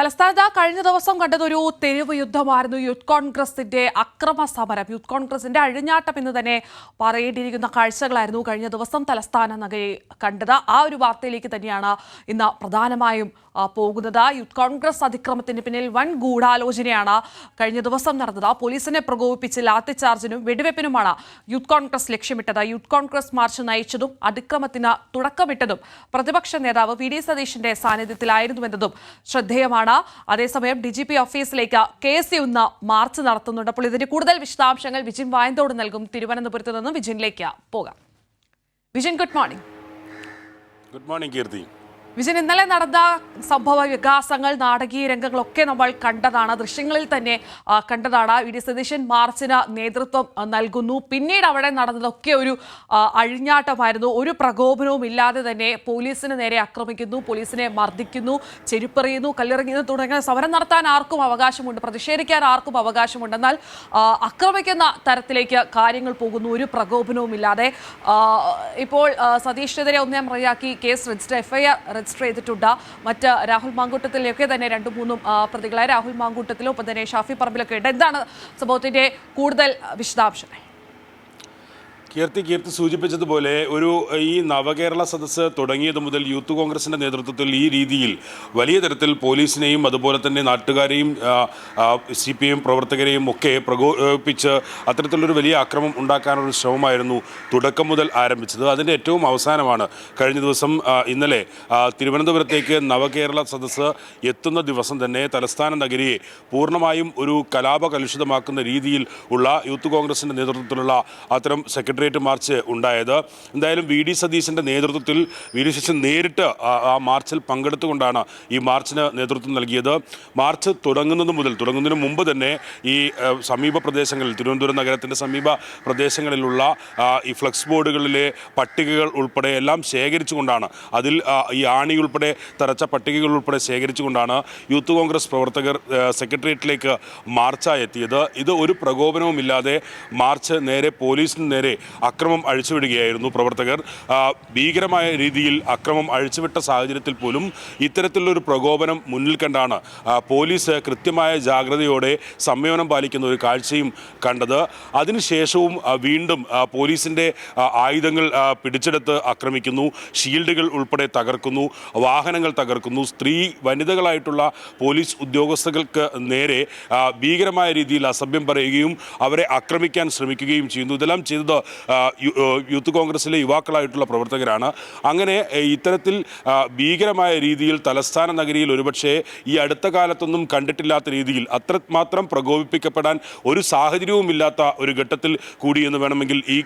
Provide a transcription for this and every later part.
തലസ്ഥാനത്ത് കഴിഞ്ഞ ദിവസം കണ്ടതൊരു തെരുവ് യുദ്ധമായിരുന്നു. യൂത്ത് കോൺഗ്രസിന്റെ അക്രമ സമരം. യൂത്ത് കോൺഗ്രസിന്റെ അഴിഞ്ഞാട്ടം എന്ന് തന്നെ പറയേണ്ടിയിരിക്കുന്ന കാഴ്ചകളായിരുന്നു കഴിഞ്ഞ ദിവസം തലസ്ഥാന നഗരി കണ്ടത്. ആ ഒരു വാർത്തയിലേക്ക് തന്നെയാണ് ഇന്ന് പ്രധാനമായും പോകുന്നത്. യൂത്ത് കോൺഗ്രസ് അതിക്രമത്തിന് പിന്നിൽ വൻ ഗൂഢാലോചനയാണ് കഴിഞ്ഞ ദിവസം നടന്നത്. പോലീസിനെ പ്രകോപിപ്പിച്ച് ലാത്തിചാർജിനും വെടിവെപ്പിനുമാണ് യൂത്ത് കോൺഗ്രസ് ലക്ഷ്യമിട്ടത്. യൂത്ത് കോൺഗ്രസ് മാർച്ച് നയിച്ചതും അതിക്രമത്തിന് തുടക്കമിട്ടതും പ്രതിപക്ഷ നേതാവ് വി ഡി സതീഷിന്റെ സാന്നിധ്യത്തിലായിരുന്നുവെന്നതും ശ്രദ്ധേയമാണ്. അതേസമയം ഡി ജി പി ഓഫീസിലേക്ക് കെ എസ് യു ഇന്ന് മാർച്ച് നടത്തുന്നുണ്ട്. അപ്പോൾ ഇതിന്റെ കൂടുതൽ വിശദാംശങ്ങൾ വിജിൻ വായന്തോട് നൽകും. തിരുവനന്തപുരത്ത് നിന്നും വിജിനിലേക്ക് പോകാം. Vijin good morning good morning Keerthi. Vijayan ഇന്നലെ നടന്ന സംഭവ വികാസങ്ങൾ നാടകീയ രംഗങ്ങളൊക്കെ നമ്മൾ കണ്ടതാണ്. ദൃശ്യങ്ങളിൽ തന്നെ കണ്ടതാണ്. വി. ഡി. സതീശൻ മാർച്ചിന് നേതൃത്വം നൽകുന്നു. പിന്നീട് അവിടെ നടന്നതൊക്കെ ഒരു അഴിഞ്ഞാട്ടമായിരുന്നു. ഒരു പ്രകോപനവും ഇല്ലാതെ തന്നെ പോലീസിന് നേരെ ആക്രമിക്കുന്നു പോലീസിനെ മർദ്ദിക്കുന്നു ചെരുപ്പെറിയുന്നു കല്ലെറിയുന്നു തുടങ്ങിയ സമരം നടത്താൻ ആർക്കും അവകാശമുണ്ട് പ്രതിഷേധിക്കാൻ ആർക്കും അവകാശമുണ്ട്. എന്നാൽ ആക്രമിക്കുന്ന തരത്തിലേക്ക് കാര്യങ്ങൾ പോകുന്നു. ഒരു പ്രകോപനവും ഇല്ലാതെ ഇപ്പോൾ സതീഷിനെതിരെ ഒന്നാം പ്രതിയാക്കി കേസ് രജിസ്റ്റർ എഫ്ഐആർ രജിസ്റ്റർ ചെയ്തിട്ടുണ്ട്. മറ്റ് രാഹുൽ മാങ്കൂട്ടത്തിലൊക്കെ തന്നെ രണ്ടു മൂന്നും പ്രതികളായ രാഹുൽ മാങ്കൂട്ടത്തിലും ഒപ്പം തന്നെ ഷാഫി പറമ്പിലൊക്കെ ഉണ്ട്. എന്താണ് സംഭവത്തിന്റെ കൂടുതൽ വിശദാംശങ്ങൾ? കീർത്തി കീർത്തി സൂചിപ്പിച്ചതുപോലെ ഒരു ഈ നവകേരള സദസ്സ് തുടങ്ങിയത് മുതൽ യൂത്ത് കോൺഗ്രസിന്റെ നേതൃത്വത്തിൽ ഈ രീതിയിൽ വലിയ തരത്തിൽ പോലീസിനെയും അതുപോലെ തന്നെ നാട്ടുകാരെയും സി പി എം പ്രവർത്തകരെയും ഒക്കെ പ്രകോപിപ്പിച്ച് അത്തരത്തിലൊരു വലിയ അക്രമം ഉണ്ടാക്കാനൊരു ശ്രമമായിരുന്നു തുടക്കം മുതൽ ആരംഭിച്ചത്. അതിന്റെ ഏറ്റവും അവസാനമാണ് കഴിഞ്ഞ ദിവസം ഇന്നലെ തിരുവനന്തപുരത്തേക്ക് നവകേരള സദസ്സ് എത്തുന്ന ദിവസം തന്നെ തലസ്ഥാന നഗരിയെ പൂർണമായും ഒരു കലാപകലുഷിതമാക്കുന്ന രീതിയിൽ ഉള്ള യൂത്ത് കോൺഗ്രസിന്റെ നേതൃത്വത്തിലുള്ള അത്തരം സെക്രട്ടേറിയറ്റ് മാർച്ച് ഉണ്ടായത്. എന്തായാലും വി ഡി സതീശന്റെ നേതൃത്വത്തിൽ വി ഡി സതീശൻ നേരിട്ട് ആ- മാർച്ചിൽ പങ്കെടുത്തുകൊണ്ടാണ് ഈ മാർച്ചിന് നേതൃത്വം നൽകിയത്. മാർച്ച് തുടങ്ങുന്നത് മുതൽ തുടങ്ങുന്നതിന് മുമ്പ് തന്നെ ഈ സമീപ പ്രദേശങ്ങളിൽ തിരുവനന്തപുരം നഗരത്തിന്റെ സമീപ പ്രദേശങ്ങളിലുള്ള ഈ ഫ്ലക്സ് ബോർഡുകളിലെ പട്ടികകൾ ഉൾപ്പെടെ എല്ലാം ശേഖരിച്ചുകൊണ്ടാണ് അതിൽ ഈ ആണി ഉൾപ്പെടെ തറച്ച പട്ടികകൾ ഉൾപ്പെടെ ശേഖരിച്ചുകൊണ്ടാണ് യൂത്ത് കോൺഗ്രസ് പ്രവർത്തകർ സെക്രട്ടേറിയറ്റിലേക്ക് മാർച്ചായി എത്തിയത്. ഇത് ഒരു പ്രകോപനവുമില്ലാതെ മാർച്ച് നേരെ പോലീസിന് നേരെ അക്രമം അഴിച്ചുവിടുകയായിരുന്നു പ്രവർത്തകർ. ഭീകരമായ രീതിയിൽ അക്രമം അഴിച്ചുവിട്ട സാഹചര്യത്തിൽ പോലും ഇത്തരത്തിലുള്ളൊരു പ്രകോപനം മുന്നിൽ കണ്ടാണ് പോലീസ് കൃത്യമായ ജാഗ്രതയോടെ സംയമനം പാലിക്കുന്ന ഒരു കാഴ്ചയും കണ്ടത്. അതിനുശേഷവും വീണ്ടും പോലീസിന്റെ ആയുധങ്ങൾ പിടിച്ചെടുത്ത് ആക്രമിക്കുന്നു ഷീൽഡുകൾ ഉൾപ്പെടെ തകർക്കുന്നു വാഹനങ്ങൾ തകർക്കുന്നു. സ്ത്രീ വനിതകളായിട്ടുള്ള പോലീസ് ഉദ്യോഗസ്ഥർക്ക് നേരെ ഭീകരമായ രീതിയിൽ അസഭ്യം പറയുകയും അവരെ ആക്രമിക്കാൻ ശ്രമിക്കുകയും ചെയ്യുന്നു. ഇതെല്ലാം ചെയ്തത് യൂത്ത് കോൺഗ്രസിലെ യുവാക്കളായിട്ടുള്ള പ്രവർത്തകരാണ്. അങ്ങനെ ഇത്തരത്തിൽ ഭീകരമായ രീതിയിൽ തലസ്ഥാന നഗരിയിൽ ഒരുപക്ഷെ ഈ അടുത്ത കാലത്തൊന്നും കണ്ടിട്ടില്ലാത്ത രീതിയിൽ അത്രമാത്രം പ്രകോപിപ്പിക്കപ്പെടാൻ ഒരു സാഹചര്യവുമില്ലാത്ത ഒരു ഘട്ടത്തിൽ കൂടി എന്ന് വേണമെങ്കിൽ ഈ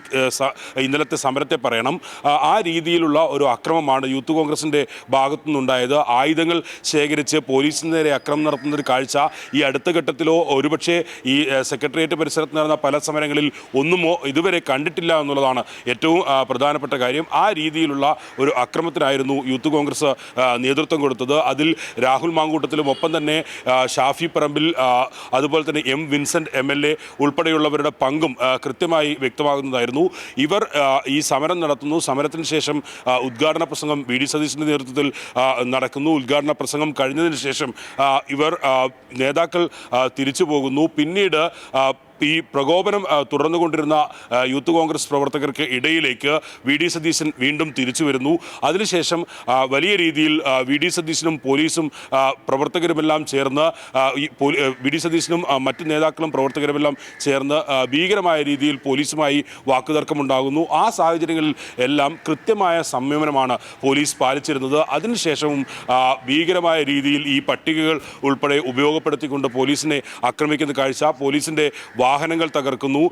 ഇന്നലത്തെ സമരത്തെ പറയണം. ആ, രീതിയിലുള്ള ഒരു അക്രമമാണ് യൂത്ത് കോൺഗ്രസിന്റെ ഭാഗത്തു നിന്നുണ്ടായത് ആയുധങ്ങൾ ശേഖരിച്ച് പോലീസിന് നേരെ അക്രമം നടത്തുന്ന ഒരു കാഴ്ച ഈ അടുത്ത ഘട്ടത്തിലോ ഒരുപക്ഷെ ഈ സെക്രട്ടേറിയറ്റ് പരിസരത്ത് നടന്ന പല സമരങ്ങളിൽ ഒന്നുമോ ഇതുവരെ കണ്ടിട്ടില്ല എന്നുള്ളതാണ് ഏറ്റവും പ്രധാനപ്പെട്ട കാര്യം. ആ രീതിയിലുള്ള ഒരു അക്രമത്തിനായിരുന്നു യൂത്ത് കോൺഗ്രസ് നേതൃത്വം കൊടുത്തത്. അതിൽ രാഹുൽ മാങ്കൂട്ടത്തിലും ഒപ്പം തന്നെ ഷാഫി പറമ്പിൽ അതുപോലെ തന്നെ M Vincent M L A ഉൾപ്പെടെയുള്ളവരുടെ പങ്കും കൃത്യമായി വ്യക്തമാകുന്നതായിരുന്നു. ഇവർ ഈ സമരം നടത്തുന്നു. സമരത്തിന് ശേഷം ഉദ്ഘാടന പ്രസംഗം വി ഡി സതീശിന്റെ നേതൃത്വത്തിൽ നടക്കുന്നു. ഉദ്ഘാടന പ്രസംഗം കഴിഞ്ഞതിന് ശേഷം ഇവർ നേതാക്കൾ തിരിച്ചു പോകുന്നു. പിന്നീട് ഈ പ്രകോപനം തുടർന്നു തുടർന്നുകൊണ്ടിരുന്ന യൂത്ത് കോൺഗ്രസ് പ്രവർത്തകർക്ക് ഇടയിലേക്ക് വി ഡി സതീശൻ വീണ്ടും തിരിച്ചു വരുന്നു. അതിനുശേഷം വലിയ രീതിയിൽ വി ഡി സതീശനും പോലീസും പ്രവർത്തകരുമെല്ലാം ചേർന്ന് വി ഡി സതീശനും മറ്റു നേതാക്കളും പ്രവർത്തകരുമെല്ലാം ചേർന്ന് ഭീകരമായ രീതിയിൽ പോലീസുമായി വാക്കുതർക്കമുണ്ടാകുന്നു. ആ സാഹചര്യങ്ങളിൽ എല്ലാം കൃത്യമായ സംയമനമാണ് പോലീസ് പാലിച്ചിരുന്നത്. അതിനുശേഷവും ഭീകരമായ രീതിയിൽ ഈ പട്ടികകൾ ഉൾപ്പെടെ ഉപയോഗപ്പെടുത്തിക്കൊണ്ട് പോലീസിനെ ആക്രമിക്കുന്ന കാഴ്ച പോലീസിന്റെ വാഹനങ്ങൾ തകർക്കുന്നു.